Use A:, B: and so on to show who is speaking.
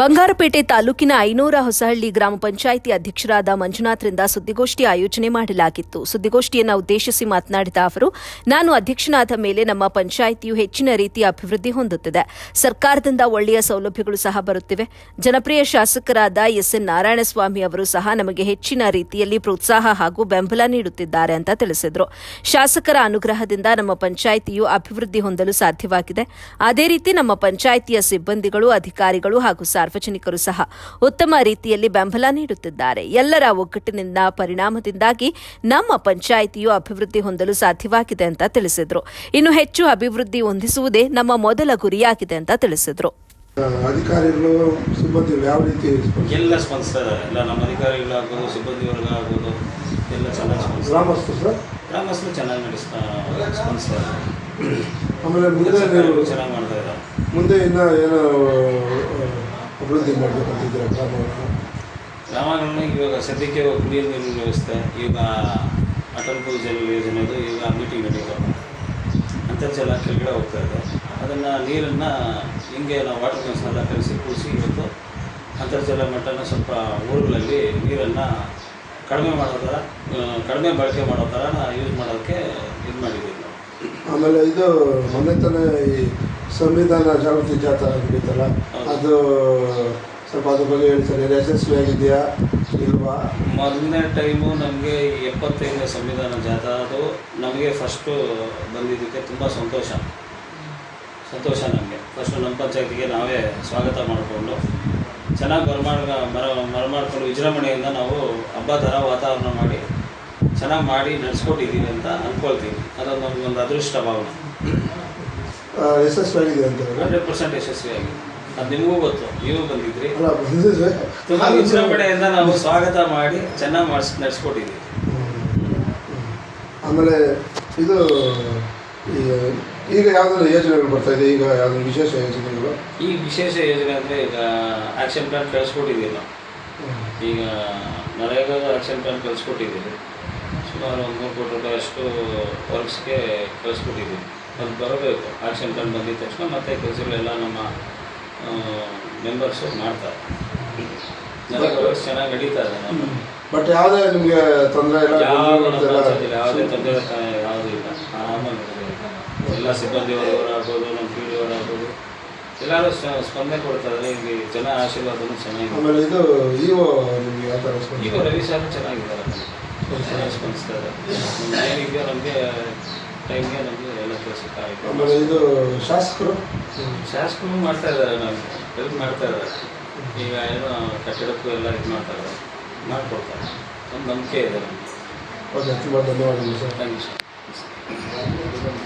A: ಬಂಗಾರಪೇಟೆ ತಾಲೂಕಿನ ಐನೂರ ಹೊಸಹಳ್ಳಿ ಗ್ರಾಮ ಪಂಚಾಯಿತಿ ಅಧ್ಯಕ್ಷರಾದ ಮಂಜುನಾಥ್ರಿಂದ ಸುದ್ದಿಗೋಷ್ಠಿ ಆಯೋಜನೆ ಮಾಡಲಾಗಿತ್ತು. ಸುದ್ದಿಗೋಷ್ಠಿಯನ್ನು ಉದ್ದೇಶಿಸಿ ಮಾತನಾಡಿದ ಅವರು, ನಾನು ಅಧ್ಯಕ್ಷನಾದ ಮೇಲೆ ನಮ್ಮ ಪಂಚಾಯಿತಿಯು ಹೆಚ್ಚಿನ ರೀತಿಯ ಅಭಿವೃದ್ಧಿ ಹೊಂದುತ್ತಿದೆ. ಸರ್ಕಾರದಿಂದ ಒಳ್ಳೆಯ ಸೌಲಭ್ಯಗಳು ಸಹ ಬರುತ್ತಿವೆ. ಜನಪ್ರಿಯ ಶಾಸಕರಾದ ಎಸ್ಎನ್ ನಾರಾಯಣಸ್ವಾಮಿ ಅವರು ಸಹ ನಮಗೆ ಹೆಚ್ಚಿನ ರೀತಿಯಲ್ಲಿ ಪ್ರೋತ್ಸಾಹ ಹಾಗೂ ಬೆಂಬಲ ನೀಡುತ್ತಿದ್ದಾರೆ ಅಂತ ತಿಳಿಸಿದರು. ಶಾಸಕರ ಅನುಗ್ರಹದಿಂದ ನಮ್ಮ ಪಂಚಾಯಿತಿಯು ಅಭಿವೃದ್ಧಿ ಹೊಂದಲು ಸಾಧ್ಯವಾಗಿದೆ. ಅದೇ ರೀತಿ ನಮ್ಮ ಪಂಚಾಯಿತಿಯ ಸಿಬ್ಬಂದಿಗಳು, ಅಧಿಕಾರಿಗಳು ಹಾಗೂ ಸಾರ್ವಜನಿಕರು ಸಹ ಉತ್ತಮ ರೀತಿಯಲ್ಲಿ ಬೆಂಬಲ ನೀಡುತ್ತಿದ್ದಾರೆ. ಎಲ್ಲರ ಒಗ್ಗಟ್ಟಿನಿಂದ ಪರಿಣಾಮದಿಂದಾಗಿ ನಮ್ಮ ಪಂಚಾಯಿತಿಯು ಅಭಿವೃದ್ಧಿ ಹೊಂದಲು ಸಾಧ್ಯವಾಗಿದೆ ಅಂತ ತಿಳಿಸಿದರು. ಇನ್ನು ಹೆಚ್ಚು ಅಭಿವೃದ್ಧಿ ಹೊಂದಿಸುವುದೇ ನಮ್ಮ ಮೊದಲ ಗುರಿಯಾಗಿದೆ ಅಂತ ತಿಳಿಸಿದರು.
B: ಅಧಿಕಾರಿಗಳು ಸಿಬ್ಬಂದಿ ಯಾವ ರೀತಿ?
C: ಎಲ್ಲ ಸ್ಪಂದಿಸ್ತಾರೆ ಎಲ್ಲ ನಮ್ಮ ಅಧಿಕಾರಿಗಳಾಗ್ಬೋದು ಸಿಬ್ಬಂದಿ ವರ್ಗ ಆಗ್ಬೋದು ಎಲ್ಲ ಚೆನ್ನಾಗಿ ಸ್ಪಂದಿಸ್ತಾರೆ
B: ಗ್ರಾಮಸ್ಥರು ಸರ್?
C: ಗ್ರಾಮಸ್ಥರು ಚೆನ್ನಾಗಿ ನಡೆಸ್ತಾ ಸ್ಪಂದಿಸ್ತಾರೆ
B: ಆಮೇಲೆ ಮುಂದೆ
C: ಚೆನ್ನಾಗಿ ಮಾಡ್ತಾ ಇದ್ದಾರೆ.
B: ಮುಂದೆ ಇನ್ನ ಏನೋ ಅಭಿವೃದ್ಧಿ ಮಾಡ್ಬೇಕಂತಿದ್ದೀರಾ ಗ್ರಾಮವನ್ನು
C: ಗ್ರಾಮವನ್ನು ಇವಾಗ ಸದ್ಯಕ್ಕೆ ಕುಡಿಯೋ ನೀರಿನ ವ್ಯವಸ್ಥೆ ಈಗ ಅಟಲ್ ಭೂಜಲ್ ಯೋಜನೆದು ಈಗ ಮೀಟಿಂಗ್ ನಡೀತವೆ ಅಂತರ್ಜಲ ಕೆಳಗಡೆ ಹೋಗ್ತಾ ಇದೆ. ಅದನ್ನು ನೀರನ್ನು ಹಿಂಗೆ ನಾವು ವಾಟರ್ ಕನ್ಸ್ನೆಲ್ಲ ಕಲಿಸಿ ಕೂಡಿಸಿ ಇವತ್ತು ಅಂತರ್ಜಲ ಮಟ್ಟನ ಸ್ವಲ್ಪ ಊರುಗಳಲ್ಲಿ ನೀರನ್ನು ಕಡಿಮೆ ಮಾಡೋ ಥರ ಕಡಿಮೆ ಬಳಕೆ ಮಾಡೋ ಥರ ಯೂಸ್ ಮಾಡೋಕ್ಕೆ
B: ಆಮೇಲೆ ಇದು ಮೊನ್ನೆ ತಾನೇ ಈ ಸಂವಿಧಾನ ಜಾಗೃತಿ ಜಾಥಾ ನಡೀತಲ್ಲ. ಅದು ಸ್ವಲ್ಪ ಅದ್ರ ಬಗ್ಗೆ ಹೇಳ್ತಾರೆ ಯಶಸ್ವಿಯಾಗಿದೆಯಾ ಇಲ್ವಾ?
C: ಮೊದಲನೇ ಟೈಮು ನಮಗೆ ಎಪ್ಪತ್ತೈದನೇ ಸಂವಿಧಾನ ಜಾಥಾ ಅದು ನಮಗೆ ಫಸ್ಟು ಬಂದಿದ್ದಕ್ಕೆ ತುಂಬ ಸಂತೋಷ. ಸಂತೋಷ ನಮಗೆ. ಫಸ್ಟು ನಮ್ಮ ಪಂಚಾಯತಿಗೆ ನಾವೇ ಸ್ವಾಗತ ಮಾಡಿಕೊಂಡು ಚೆನ್ನಾಗಿ ಬರಮಾಡ ಮರ ಮರಮಾಡ್ಕೊಂಡು ವಿಜೃಂಭಣೆಯಿಂದ ನಾವು ಹಬ್ಬ ಥರ ವಾತಾವರಣ ಮಾಡಿ ಚೆನ್ನಾಗಿ ಮಾಡಿ ನಡೆಸ್ಕೊಟ್ಟಿದ್ದೀವಿ ಅಂತ ಅನ್ಕೊಳ್ತೀನಿ. ಅದೊಂದು ನಮಗೊಂದು ಅದೃಷ್ಟ ಭಾವನೆ.
B: ಯಶಸ್ವಿಯಾಗಿದೆ ಅಂತ.
C: ಹಂಡ್ರೆಡ್ ಪರ್ಸೆಂಟ್ ಯಶಸ್ವಿಯಾಗಿ ಅದು ನಿಮಗೂ ಗೊತ್ತು. ನೀವು ಬಂದಿದ್ರಿ. ತುಂಬ ವಿಜೃಂಭಣೆಯಿಂದ ನಾವು ಸ್ವಾಗತ ಮಾಡಿ ಚೆನ್ನಾಗಿ ಮಾಡಿಸ್ ನಡೆಸ್ಕೊಟ್ಟಿದ್ದೀವಿ
B: ಆಮೇಲೆ ಇದು ಈಗ ಯಾವ್ದಾದ್ರು ಯೋಜನೆಗಳು ಬರ್ತಾ ಇದೆ? ಈಗ ಯಾವ್ದಾದ್ರು ವಿಶೇಷ ಯೋಜನೆಗಳು?
C: ಈ ವಿಶೇಷ ಯೋಜನೆ ಅಂದರೆ ಈಗ ಆ್ಯಕ್ಷನ್ ಪ್ಲಾನ್ ಕಳಿಸ್ಕೊಟ್ಟಿದ್ದೀವಿ ನಾವು. ಈಗ ನರೇಗಾದ ಆ್ಯಕ್ಷನ್ ಪ್ಲಾನ್ ಕಳಿಸ್ಕೊಟ್ಟಿದ್ದೀವಿ ಸುಮಾರು ಒಂದು ಮೂರು ಕೋಟಿ ರೂಪಾಯಿ ಅಷ್ಟು ವರ್ಕ್ಸ್ಗೆ ಕಳಿಸ್ಕೊಟ್ಟಿದ್ದೀವಿ ಅದು ಬರಬೇಕು. ಆ್ಯಕ್ಷನ್ ಪ್ಲಾನ್ ಬಂದಿದ ತಕ್ಷಣ ಮತ್ತೆ ಕೆಲಸಗಳೆಲ್ಲ ನಮ್ಮ ಮೆಂಬರ್ಸು ಮಾಡ್ತಾರೆ. ವರ್ಕ್ಸ್ ಚೆನ್ನಾಗಿ ನಡೀತಾ ಇದೆ ನಮ್ಮ
B: ಬಟ್ ಯಾವುದೇ ನಿಮಗೆ ತೊಂದರೆ ಇಲ್ಲ
C: ಯಾವುದೇ ತೊಂದರೆ ಯಾವುದೂ ಇಲ್ಲ. ಆರಾಮಾಗಿ. ಎಲ್ಲ ಸಿಬ್ಬಂದಿ ವರ್ಗರಾಗ್ಬೋದು ನಮ್ಮ ಪಿ ಡಿ ಆಗ್ಬೋದು ಎಲ್ಲರೂ ಸ್ಪಂದನೆ ಕೊಡ್ತಾರೆ ಇಲ್ಲಿ ಜನ ಆಶೀರ್ವಾದನೂ ಚೆನ್ನಾಗಿದೆ.
B: ಆಮೇಲೆ ಇದು ಇವು ನಿಮಗೆ ಯಾವ ಥರ
C: ಇವು ರವಿ ಸರ್ ಚೆನ್ನಾಗಿದ್ದಾರೆ. ಚೆನ್ನಾಗಿ ಸ್ಪಂದಿಸ್ತಾರೆ ಏನಿದೆಯೋ ನಮಗೆ ಟೈಮ್ಗೆ ನಮಗೆ ಎಲ್ಲ ಕೆಲಸಕ್ಕೆ
B: ಆಮೇಲೆ ಇದು ಶಾಸಕರು?
C: ಶಾಸಕರು ಮಾಡ್ತಾ ಇದ್ದಾರೆ ನಮಗೆ ಹೆಲ್ಪ್ ಮಾಡ್ತಾ ಇದ್ದಾರೆ. ಈಗ ಏನೋ ಕಟ್ಟಡಕ್ಕೂ ಎಲ್ಲ ಇದು ಮಾಡ್ತಾ ಇದ್ದಾರೆ. ಮಾಡಿಕೊಡ್ತಾರೆ. ಒಂದು ನಂಬಿಕೆ ಇದೆ ನಮಗೆ.
B: ಓಕೆ ತುಂಬ ಧನ್ಯವಾದಗಳು ಸರ್.
C: Thank you sir.